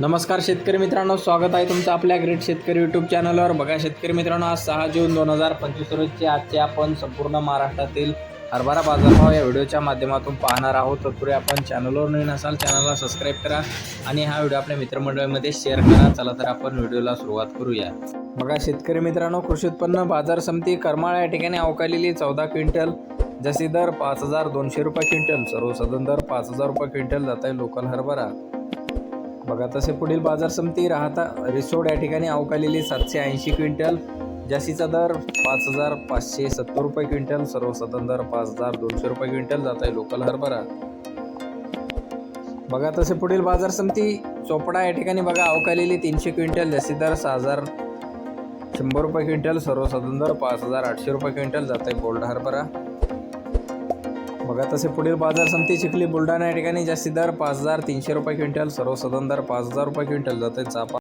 नमस्कार शेतकरी मित्रांनो स्वागत आहे तुमचं आपल्या ग्रेट शेतकरी यूट्यूब चॅनलवर बघा शेतकरी मित्रांनो आज सहा जून दोन हजार पंचवीस रोजचे आजचे आपण संपूर्ण महाराष्ट्रातील हरभरा बाजारभाव या व्हिडिओच्या माध्यमातून पाहणार आहोत. तत्पूर्वी आपण चॅनलवर नवीन असाल चॅनलला सबस्क्राईब करा आणि हा व्हिडिओ आपल्या मित्रमंडळीमध्ये शेअर करा. चला तर आपण व्हिडिओला सुरुवात करूया. बघा शेतकरी मित्रांनो कृषी उत्पन्न बाजार समिती करमाळा या ठिकाणी अवकालेली चौदा क्विंटल जसी दर पाच हजार दोनशे रुपये क्विंटल सर्वसाधारण दर पाच हजार रुपये क्विंटल जात आहे लोकल हरभरा. बघा तसे पुढील बाजार समिती राहता रिसोड या ठिकाणी अवकालेली सातशे ऐंशी क्विंटल जास्तीचा दर पाच हजार पाचशे सत्तर रुपये क्विंटल सर्वसाधारण दर पाच हजार दोनशे रुपये क्विंटल जात आहे लोकल हरभरा. बघा तसे पुढील बाजार समिती चोपडा या ठिकाणी बघा अवकालेली तीनशे क्विंटल जास्ती दर सहा हजार शंभर रुपये क्विंटल सर्वसाधारण दर पाच हजार आठशे रुपये क्विंटल जात आहे गोल्ड हरभरा. बघा तसे पुढील बाजार समिती चिखली बुलढाणा या ठिकाणी जास्ती दर पाच हजार तीनशे रुपये क्विंटल सर्वसाधारण दर पाच हजार रुपये क्विंटल जाते चापा.